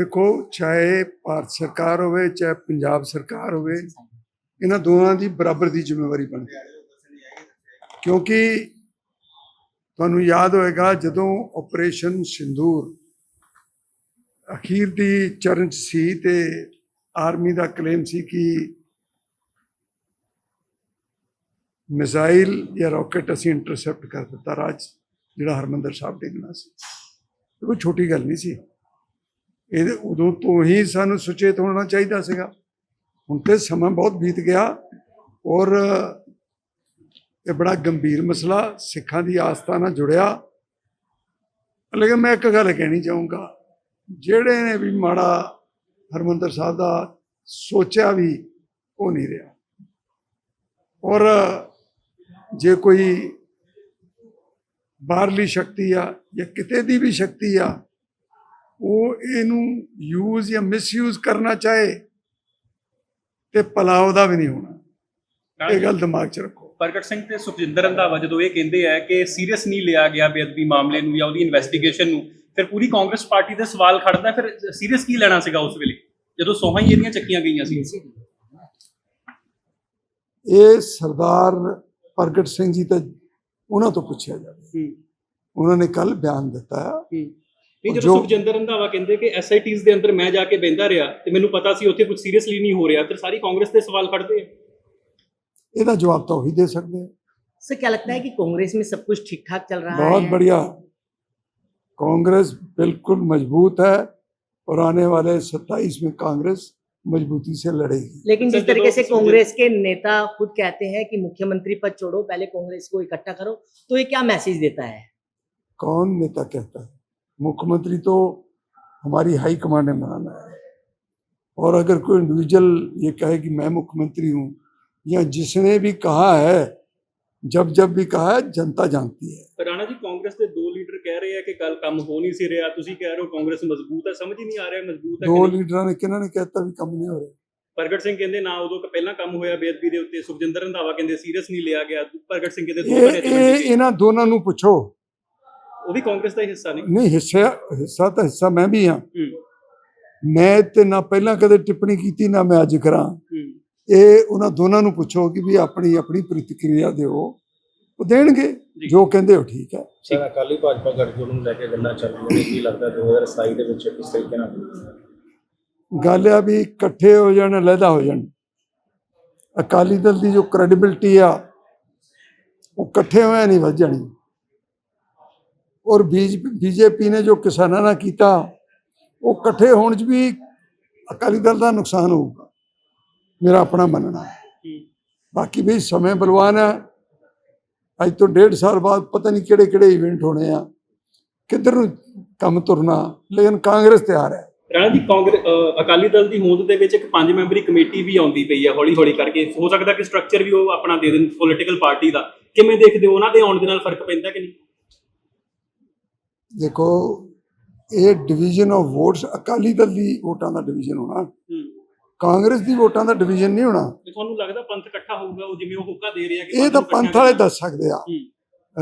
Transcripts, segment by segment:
ਦੇਖੋ, ਚਾਹੇ ਭਾਰਤ ਸਰਕਾਰ ਹੋਵੇ, ਚਾਹੇ ਪੰਜਾਬ ਸਰਕਾਰ ਹੋਵੇ, ਇਹਨਾਂ ਦੋਵਾਂ ਦੀ ਬਰਾਬਰ ਦੀ ਜ਼ਿੰਮੇਵਾਰੀ ਬਣਦੀ ਹੈ ਕਿਉਂਕਿ ਤੁਹਾਨੂੰ ਯਾਦ ਹੋਏਗਾ, ਜਦੋਂ ਆਪਰੇਸ਼ਨ ਸਿੰਦੂਰ ਅਖੀਰ ਦੀ ਚਰਨ 'ਚ ਸੀ ਤੇ ਆਰਮੀ ਦਾ ਕਲੇਮ ਸੀ ਕਿ ਮਿਜ਼ਾਈਲ ਜਾਂ ਰਾਕਟ ਅਸੀਂ ਇੰਟਰਸੈਪਟ ਕਰ ਦਿੱਤਾ, ਰਾਜ ਜਿਹੜਾ ਹਰਮੰਦਰ ਸਾਹਿਬ ਡਿੱਗਣਾ ਸੀ। ਇਹ ਕੋਈ ਛੋਟੀ ਗੱਲ ਨਹੀਂ ਸੀ। ਇਹਦੇ ਉਦੋਂ ਤੋਂ ਹੀ ਸਾਨੂੰ ਸੁਚੇਤ ਹੋਣਾ ਚਾਹੀਦਾ ਸੀਗਾ। ਹੁਣ ਤੇ ਸਮਾਂ ਬਹੁਤ ਬੀਤ ਗਿਆ ਔਰ ਇਹ ਬੜਾ ਗੰਭੀਰ ਮਸਲਾ ਸਿੱਖਾਂ ਦੀ ਆਸਥਾ ਨਾਲ ਜੁੜਿਆ। ਲੇਕਿਨ ਮੈਂ ਇੱਕ ਗੱਲ ਕਹਿਣੀ ਚਾਹੂੰਗਾ, ਜਿਹੜੇ ਨੇ ਵੀ ਮਾੜਾ ਹਰਮੰਦਰ ਸਾਹਿਬ ਦਾ ਸੋਚਿਆ ਵੀ ਉਹ ਨਹੀਂ ਰਿਹਾ। ਔਰ ਜੇ ਕੋਈ ਬਾਹਰਲੀ ਸ਼ਕਤੀ ਆ ਜਾਂ ਕਿਤੇ ਦੀ ਵੀ ਸ਼ਕਤੀ ਆ ਉਹ ਇਹਨੂੰ ਯੂਜ਼ ਜਾਂ ਮਿਸਯੂਜ਼ ਕਰਨਾ ਚਾਹੇ ਤੇ ਭਲਾ ਉਹਦਾ ਵੀ ਨਹੀਂ ਹੋਣਾ। ਇਹ ਗੱਲ ਦਿਮਾਗ 'ਚ ਰੱਖੋ। ਪ੍ਰਗਟ ਸਿੰਘ ਤੇ ਸੁਖਜਿੰਦਰ ਰੰਧਾਵਾ ਜਦੋਂ ਇਹ ਕਹਿੰਦੇ ਆ ਕਿ ਸੀਰੀਅਸ ਨਹੀਂ ਲਿਆ ਗਿਆ ਬੇਅਦਬੀ ਮਾਮਲੇ ਨੂੰ ਜਾਂ ਉਹਦੀ ਇਨਵੈਸਟੀਗੇਸ਼ਨ ਨੂੰ ਫਿਰ ਪੂਰੀ ਕਾਂਗਰਸ ਪਾਰਟੀ ਤੇ ਸਵਾਲ ਖੜਦਾ ਫਿਰ ਸੀਰੀਅਸ ਕੀ ਲੈਣਾ ਸੀਗਾ ਉਸ ਵੇਲੇ? ਜਦੋਂ ਸੋਹਾਂ ਹੀ ਇਹਦੀਆਂ ਚੱਕੀਆਂ ਗਈਆਂ ਸੀ। ਇਹ ਸਰਦਾਰ ਪ੍ਰਗਟ ਸਿੰਘ ਜੀ ਤਾਂ ਉਹਨਾਂ ਤੋਂ ਪੁੱਛਿਆ ਜਾਵੇ। ਉਹਨਾਂ ਨੇ ਕੱਲ ਬਿਆਨ ਦਿੱਤਾ ਨਹੀਂ ਜਦੋਂ ਜੋ- ਸੁਖਜਿੰਦਰ ਰੰਧਾਵਾ ਕਹਿੰਦੇ ਕਿ ਐਸਆਈਟੀਜ਼ ਦੇ ਅੰਦਰ ਮੈਂ ਜਾ ਕੇ ਬੈੰਦਾ ਰਿਹਾ ਤੇ ਮੈਨੂੰ ਪਤਾ ਸੀ ਉੱਥੇ ਕੁਝ ਸੀਰੀਅਸਲੀ ਨਹੀਂ ਹੋ ਰਿਹਾ ਫਿਰ ਸਾਰੀ ਕਾਂਗਰਸ ਤੇ ਸਵਾਲ ਖੜਦੇ ਆ ਇਹਦਾ ਜਵਾਬ ਤਾਂ ਉਹੀ ਦੇ ਸਕਦੇ ਆ सर क्या लगता है कि कांग्रेस में सब कुछ ठीक ठाक चल रहा बहुत है बढ़िया कांग्रेस बिल्कुल मजबूत है और आने वाले 27 में कांग्रेस मजबूती से लड़ेगी लेकिन जिस सर, तरीके जब से सुखजन- कांग्रेस के नेता खुद कहते हैं कि मुख्यमंत्री पद छोड़ो पहले कांग्रेस को इकट्ठा करो तो ये क्या मैसेज देता है कौन नेता कहता है मुख्यमंत्री तो हमारी हाई कमांड ने बनाना है और अगर कोई इंडिविजुअल ये कहे कि मैं मुख्यमंत्री हूँ या जिसने भी कहा है जब जब भी कहा है जनता जानती है ਪਰ ਰਾਣਾ ਜੀ ਕਾਂਗਰਸ ਦੇ ਦੋ ਲੀਡਰ ਕਹਿ ਰਹੇ ਆ ਕਿ ਕੱਲ ਕੰਮ ਹੋ ਨਹੀਂ ਸੀ ਰਿਹਾ ਤੁਸੀਂ ਕਹਿ ਰਹੇ ਹੋ ਕਾਂਗਰਸ ਮਜ਼ਬੂਤ ਹੈ ਸਮਝ ਹੀ ਨਹੀਂ ਆ ਰਿਹਾ ਮਜ਼ਬੂਤ ਹੈ ਕਿ ਦੋ ਨਹੀਂ। ਲੀਡਰਾਂ ਨੇ ਕਿਹਨਾਂ ਨੇ ਕਹਿਤਾ ਵੀ ਕੰਮ ਨਹੀਂ ਹੋ ਰਿਹਾ ਪ੍ਰਗਟ ਸਿੰਘ ਕਹਿੰਦੇ ਨਾ ਉਦੋਂ ਪਹਿਲਾਂ ਕੰਮ ਹੋਇਆ ਬੇਅਦਬੀ ਦੇ ਉੱਤੇ ਸੁਖਜਿੰਦਰ ਰੰਧਾਵਾ ਕਹਿੰਦੇ ਸੀਰੀਅਸ ਨਹੀਂ ਲਿਆ ਗਿਆ ਪ੍ਰਗਟ ਸਿੰਘ ਕਹਿੰਦੇ ਦੋ ਇਹ ਘੰਟੇ ਇਹ ਇਹਨਾਂ ਦੋਨਾਂ ਨੂੰ ਪੁੱਛੋ ਉਹ ਵੀ ਕਾਂਗਰਸ ਦਾ ਹੀ ਹਿੱਸਾ ਨਹੀਂ ਨਹੀਂ ਹਿੱਸਾ ਹਿੱਸਾ ਤਾਂ ਹਿੱਸਾ ਮੈਂ ਵੀ ਹਾਂ। ਮੈਂ ਤੇ ਨਾ ਪਹਿਲਾਂ ਕਦੇ ਟਿੱਪਣੀ ਕੀਤੀ ਨਾ ਮੈਂ ਅੱਜ ਕਰਾਂ। ਇਹ ਉਹਨਾਂ ਦੋਨਾਂ ਨੂੰ ਪੁੱਛੋ ਕਿ ਵੀ ਆਪਣੀ ਆਪਣੀ ਪ੍ਰਤੀਕਿਰਿਆ ਦਿਓ। ਉਹ ਦੇਣਗੇ ਜੀ। ਕਹਿੰਦੇ ਹੋ ਠੀਕ ਹੈ। ਸਰ ਅਕਾਲੀ ਭਾਜਪਾ ਗਠਜੋੜ ਨੂੰ ਲੈ ਕੇ ਗੱਲਾਂ ਚੱਲ ਰਹੀਆਂ ਨੇ। ਕੀ ਲੱਗਦਾ 2027 ਦੇ ਵਿੱਚ ਕਿਸ ਤਰੀਕੇ ਨਾਲ ਗੱਲ ਆ ਵੀ ਇਕੱਠੇ ਹੋ ਜਾਣ ਅਲੱਗਾ ਹੋ ਜਾਣ। ਅਕਾਲੀ ਦਲ ਦੀ ਜੋ ਕ੍ਰੈਡੀਬਿਲਟੀ ਆ ਉਹ ਇਕੱਠੇ ਹੋਇਆ ਨਹੀਂ ਵੱਧ ਜਾਣੀ। ਔਰ ਬੀਜੇਪੀ ਨੇ ਜੋ ਕਿਸਾਨਾਂ ਨਾਲ ਕੀਤਾ ਉਹ ਇਕੱਠੇ ਹੋਣ 'ਚ ਵੀ ਅਕਾਲੀ ਦਲ ਦਾ ਨੁਕਸਾਨ ਹੋਊਗਾ। ਮੇਰਾ ਆਪਣਾ ਮੰਨਣਾ ਹੈ। ਬਾਕੀ ਵੀ ਸਮੇਂ ਬਲਵਾਨ ਹੈ। ਅੱਜ ਤੋਂ ਡੇਢ ਸਾਲ ਬਾਅਦ ਪਤਾ ਨਹੀਂ ਕਿਹੜੇ ਕਿਹੜੇ ਇਵੈਂਟ ਹੋਣੇ ਆ। ਕਿੱਧਰ ਨੂੰ ਕੰਮ ਤੁਰਨਾ ਲੇਕਿਨ ਕਾਂਗਰਸ ਤਿਆਰ ਹੈ। ਰਾਣਾ ਜੀ ਕਾਂਗਰਸ ਅਕਾਲੀ ਦਲ ਦੀ ਹੋਂਦ ਦੇ ਵਿੱਚ ਇੱਕ ਪੰਜ ਮੈਂਬਰੀ ਕਮੇਟੀ ਵੀ ਆਉਂਦੀ ਪਈ ਹੈ ਹੌਲੀ ਹੌਲੀ ਕਰਕੇ। ਹੋ ਸਕਦਾ ਕਿ ਸਟਰਕਚਰ ਵੀ ਉਹ ਆਪਣਾ ਦੇ ਦੇਣ ਪੋਲੀਟੀਕਲ ਪਾਰਟੀ ਦਾ। ਕਿਵੇਂ ਦੇਖਦੇ ਹੋ? ਉਹਨਾਂ ਦੇ ਆਉਣ ਦੇ ਨਾਲ ਫ਼ਰਕ ਪੈਂਦਾ ਕਿ ਨਹੀਂ? ਦੇਖੋ ਇਹ division of votes Akali Dal ਦੀ ਵੋਟਾਂ ਦਾ ਡਿਵੀਜ਼ਨ ਹੋਣਾ। ਕਾਂਗਰਸ ਦੀ ਵੋਟਾਂ ਦਾ ਡਿਵੀਜ਼ਨ ਨਹੀਂ ਹੋਣਾ। ਤੁਹਾਨੂੰ ਲੱਗਦਾ ਪੰਥ ਇਕੱਠਾ ਹੋਊਗਾ ਉਹ ਜਿਵੇਂ ਉਹ ਹੁੱਕਾ ਦੇ ਰਿਹਾ ਕਿ ਇਹ ਤਾਂ ਪੰਥ ਵਾਲੇ। ਦੱਸ ਸਕਦੇ ਆ।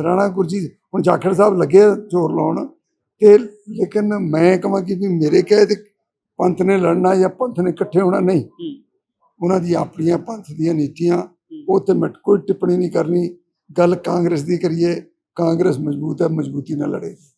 ਰਾਣਾ ਗੁਰਜੀਤ ਹੁਣ ਜਾਖੜ ਸਾਹਿਬ ਲੱਗੇ ਜ਼ੋਰ ਲਾਉਣ ਤੇ ਲੇਕਿਨ ਮੈਂ ਕਹਾਂ ਕਿ ਵੀ ਮੇਰੇ ਕਹੇ ਤੇ ਪੰਥ ਨੇ ਲੜਨਾ ਜਾਂ ਪੰਥ ਨੇ ਇਕੱਠੇ ਹੋਣਾ ਨਹੀਂ। ਉਹਨਾਂ ਦੀ ਆਪਣੀਆਂ ਪੰਥ ਦੀਆਂ ਨੀਤੀਆਂ ਉਹ ਤੇ ਮੈਂ ਕੋਈ ਟਿੱਪਣੀ ਨਹੀਂ ਕਰਨੀ। ਗੱਲ ਕਾਂਗਰਸ ਦੀ ਕਰੀਏ ਕਾਂਗਰਸ ਮਜ਼ਬੂਤ ਹੈ ਮਜ਼ਬੂਤੀ ਨਾਲ ਲੜੇਗੀ